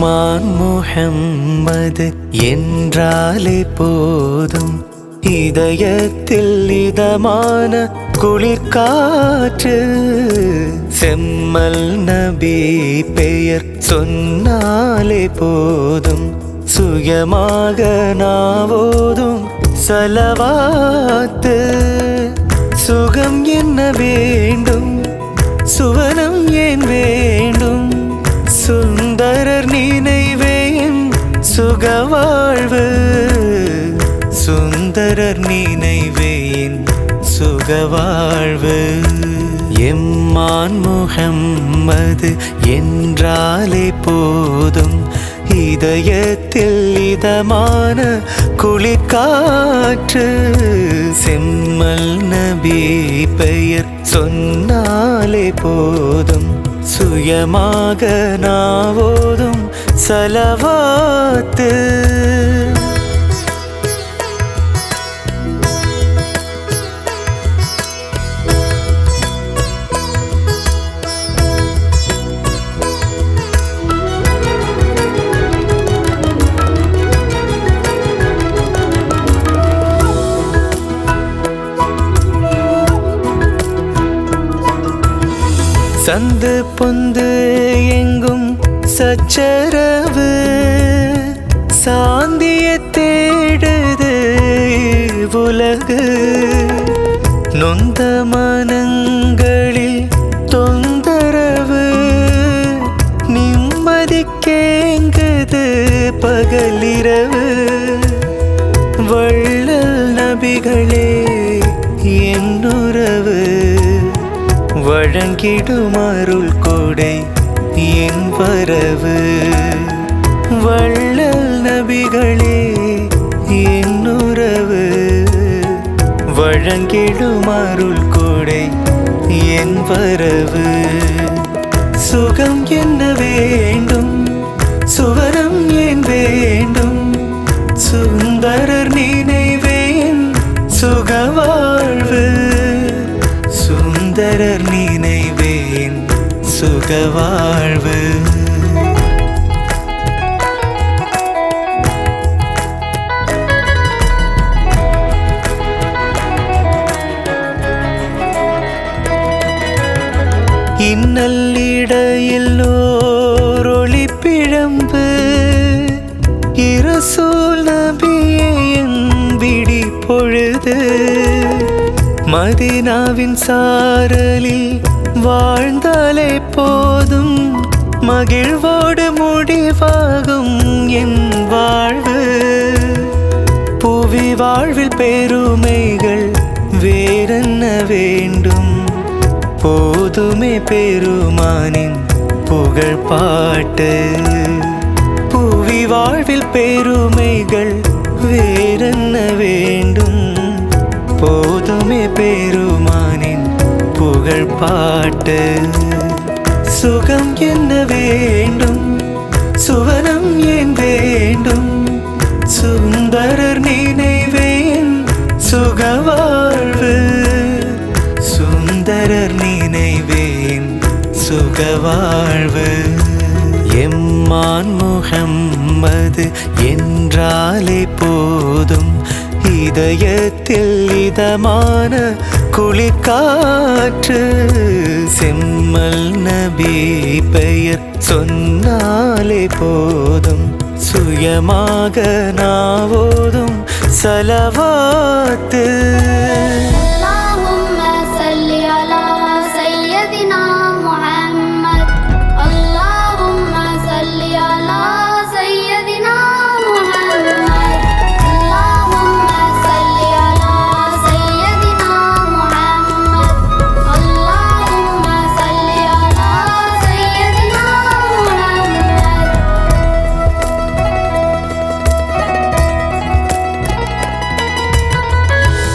உஸ்மான் முஹம்மது என்றாலே போதும். இதயத்தில் இதமான குளிர்காற்று. செம்மல் நபி பெயர் சொன்னாலே போதும். சுயமாக நாவோதும் சலவாத்து. சுகம் என்ன வேண்டும்? சுவனம் ஏன் வேண்டும் சுகவாழ்வு. சுந்தரர் நினைவேன் சுகவாழ்வு. எம்மான் முகம்மது என்றாலே போதும். இதயத்தில் இதமான குளிக்காற்று செம்மல் நபி பெயர் சொன்னாலே போதும். சுயமாக நாவோதும் சலவாத்து. சந்து பொந்து எங்கும் சச்சரவு சாந்திய தேடுது உலகு. நொந்த மனங்களில் தொந்தரவு நிம்மதி கேங்குது பகலிரவு. வள்ளல் நபிகளே வழங்கிடும் அருள் கொடை என் வரவு. வள்ளல் நபிகளே என்னுறவு வழங்கிடும் அருள் கொடை என் வரவு. சுகம் என்ன வேண்டும்? சுகவாழ்வு இன்னல்லிடையில் ஓரொளி பிழம்பு இரசூல் நபியின் விடி பொழுது. மதினாவின் சாரலில் வாழ்ந்தாலே போதும். மகிழ்வோடு முடிவாகும் என் வாழ்வு. புவி வாழ்வில் பெருமைகள் வேறென்ன வேண்டும்? போதுமே பெருமானின் புகழ் பாட்டு புவி வாழ்வில் பெருமைகள் வேறென்ன வேண்டும்? போதுமே பெருமானின் புகழ் பாட்டு. சுகம் என்ன வேண்டும்? சுவனம் ஏன் வேண்டும்? சுந்தரர் நினைவேன் சுகவாழ்வு. சுந்தரர் நினைவேன் சுகவாழ்வு. எம்மான் முகம்மது என்றாலே போதும். இதயத்தில் இதமான குளிர்காற்று. செம்மல் நபி பெயர் சொன்னாலே போதும். சுயமாக நாவோதும் சலவாத்து.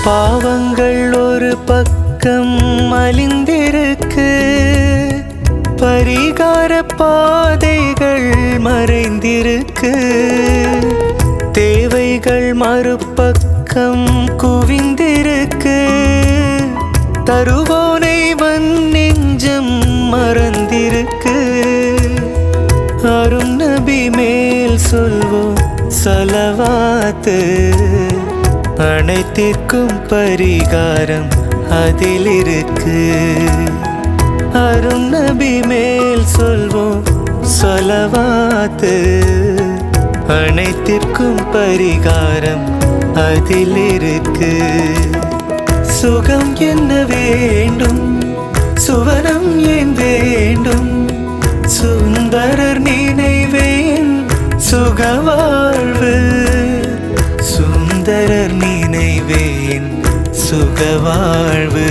பாவங்கள் ஒரு பக்கம் மலிந்திருக்கு பரிகார பாதைகள் மறைந்திருக்கு. தேவைகள் மறுபக்கம் குவிந்திருக்கு. தருவோனை வன் நெஞ்சம் மறந்திருக்கு. அருண் நபி மேல் சொல்வோம் சலவாத்து. அனைத்திற்கும் பரிகாரம் அதில் இருக்கு அருண் நபி மேல் சொல்வோம் சொலவாத்து. அனைத்திற்கும் பரிகாரம் அதில் இருக்கு சுகம் என்னவே சுக வாழ்வு.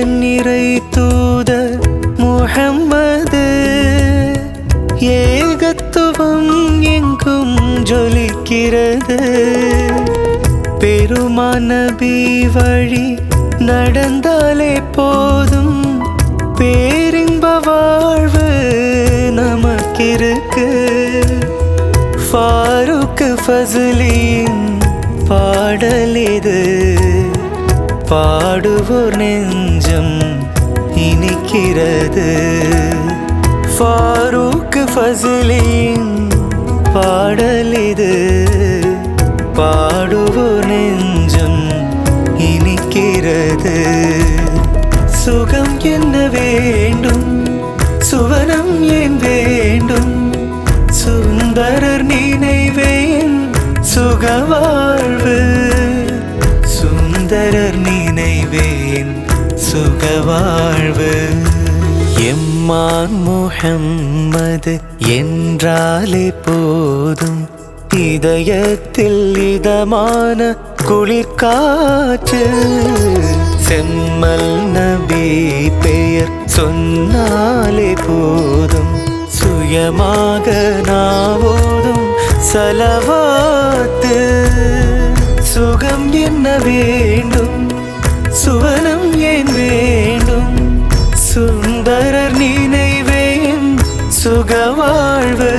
நிறை தூத முகம்மது ஏகத்துவம் எங்கும் ஜொலிக்கிறது. பெருமானபி வழி நடந்தாலே போதும். பேரின்ப வாழ்வு நமக்கிருக்கு. ஃபாரூக் ஃபஸ்லின் பாடலிது பாடுவோர் நெஞ்சம் இனிக்கிறது. ஃபாரூக் ஃபஸ்லின் பாடல் இது. பாடுவோர் நெஞ்சம் இனிக்கிறது. சுகம் என்ன வேண்டும்? சுவனம் ஏன் வேண்டும்? சுந்தரர் நினைவேன் சுகவாழ்வு. சுந்தர சுக வாழ்வு. எம்மான் முகம்மது என்றாலே போதும். இதயத்தில் இதமான குளிர்காற்று. செம்மல் நபி பெயர் சொன்னாலே போதும். சுயமாக நாவோதும் சலவாத்து. சுகம் என்ன வேண்டும்? சுகவாழ்வு.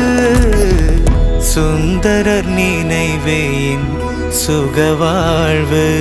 சுந்தரர் நினைவேன் சுகவாழ்வு.